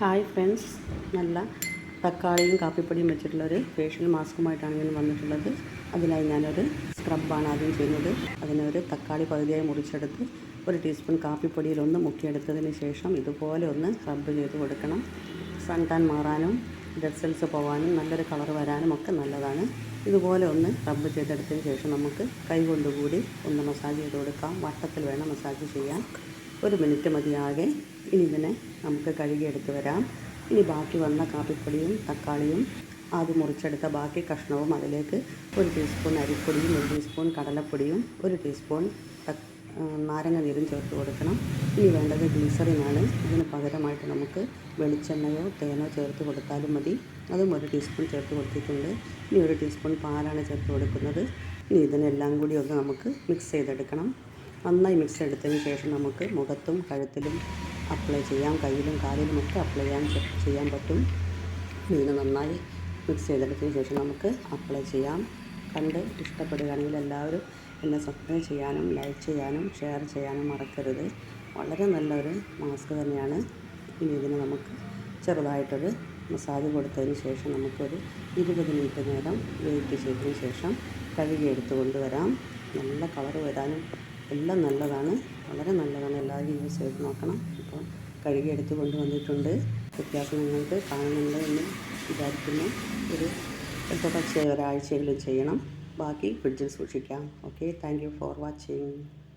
Hi friends. നല്ല തക്കാളിയും കാപ്പിപ്പൊടിയും വെച്ചിട്ടുള്ള ഒരു ഫേഷ്യൽ മാസ്കുമായിട്ടാണ് ഞാൻ വന്നിട്ടുള്ളത്. അതിനായി ഞാനൊരു സ്ക്രബാണ് ആദ്യം ചെയ്യുന്നത്. അതിനൊരു തക്കാളി പകുതിയായി മുറിച്ചെടുത്ത് ഒരു ടീസ്പൂൺ കാപ്പിപ്പൊടിയിൽ ഒന്ന് മുക്കിയെടുത്തതിന് ശേഷം ഇതുപോലെ ഒന്ന് സ്ക്രബ് ചെയ്ത് കൊടുക്കണം. സൺ ടാൻ മാറാനും ഡെഡ് സെൽസ് പോകാനും നല്ലൊരു കളർ വരാനും ഒക്കെ നല്ലതാണ്. ഇതുപോലെ ഒന്ന് റബ്ബ് ചെയ്തെടുത്തതിന് ശേഷം നമുക്ക് കൈ കൊണ്ടുകൂടി ഒന്ന് മസാജ് ചെയ്ത് കൊടുക്കാം. വട്ടത്തിൽ വേണം മസാജ് ചെയ്യാൻ. ഒരു മിനിറ്റ് മതിയാകെ. ഇനി ഇതിനെ നമുക്ക് കഴുകിയെടുത്ത് വരാം. ഇനി ബാക്കി വന്ന കാപ്പിപ്പൊടിയും തക്കാളിയും ആദ്യം മുറിച്ചെടുത്ത ബാക്കി കഷ്ണവും അതിലേക്ക് ഒരു ടീസ്പൂൺ അരിപ്പൊടിയും ഒരു ടീസ്പൂൺ കടലപ്പൊടിയും ഒരു ടീസ്പൂൺ നാരങ്ങ നീരും ചേർത്ത് കൊടുക്കണം. ഇനി വേണ്ടത് ഗ്ലിസറിനാണ് ഇതിന് പകരമായിട്ട് നമുക്ക് വെളിച്ചെണ്ണയോ തേനോ ചേർത്ത് കൊടുത്താലും മതി. അതും ഒരു ടീസ്പൂൺ ചേർത്ത് കൊടുത്തിട്ടുണ്ട്. ഇനി ഒരു ടീസ്പൂൺ പാലാണ് ചേർത്ത് കൊടുക്കുന്നത്. ഇനി ഇതിനെല്ലാം കൂടി ഒന്ന് നമുക്ക് മിക്സ് ചെയ്തെടുക്കണം. നന്നായി മിക്സ് എടുത്തതിന് ശേഷം നമുക്ക് മുഖത്തും കഴുത്തിലും അപ്ലൈ ചെയ്യാം കയ്യിലും കാലിലും ഒക്കെ അപ്ലൈ ചെയ്യാൻ ചെയ്യാൻ പറ്റും. മീന് നന്നായി മിക്സ് ചെയ്തെടുത്തതിന് ശേഷം നമുക്ക് അപ്ലൈ ചെയ്യാം. കണ്ട് ഇഷ്ടപ്പെടുകയാണെങ്കിൽ എല്ലാവരും എന്നെ സബ്സ്ക്രൈബ് ചെയ്യാനും ലൈക്ക് ചെയ്യാനും ഷെയർ ചെയ്യാനും മറക്കരുത്. വളരെ നല്ലൊരു മാസ്ക് തന്നെയാണ്. ഇനി ഇതിന് നമുക്ക് ചെറുതായിട്ടൊരു മസാജ് കൊടുത്തതിന് ശേഷം നമുക്കൊരു ഇരുപത് മിനിറ്റ് നേരം വെയിറ്റ് ചെയ്തതിന് ശേഷം കഴുകി എടുത്തു കൊണ്ടുവരാം നല്ല കളർ വരാനും എല്ലാം നല്ലതാണ്. വളരെ നല്ലതാണ്. എല്ലാവരും യൂസ് ചെയ്ത് നോക്കണം. അപ്പോൾ കഴുകിയെടുത്ത് കൊണ്ടുവന്നിട്ടുണ്ട്. വ്യത്യാസം നിങ്ങൾക്ക് കാണുന്നുണ്ട് എന്ന് വിചാരിക്കുന്നു. ഒരു തുടർച്ചയായി ഒരാഴ്ചയെങ്കിലും ചെയ്യണം. ബാക്കി ഫ്രിഡ്ജിൽ സൂക്ഷിക്കാം. Okay. Thank you for watching.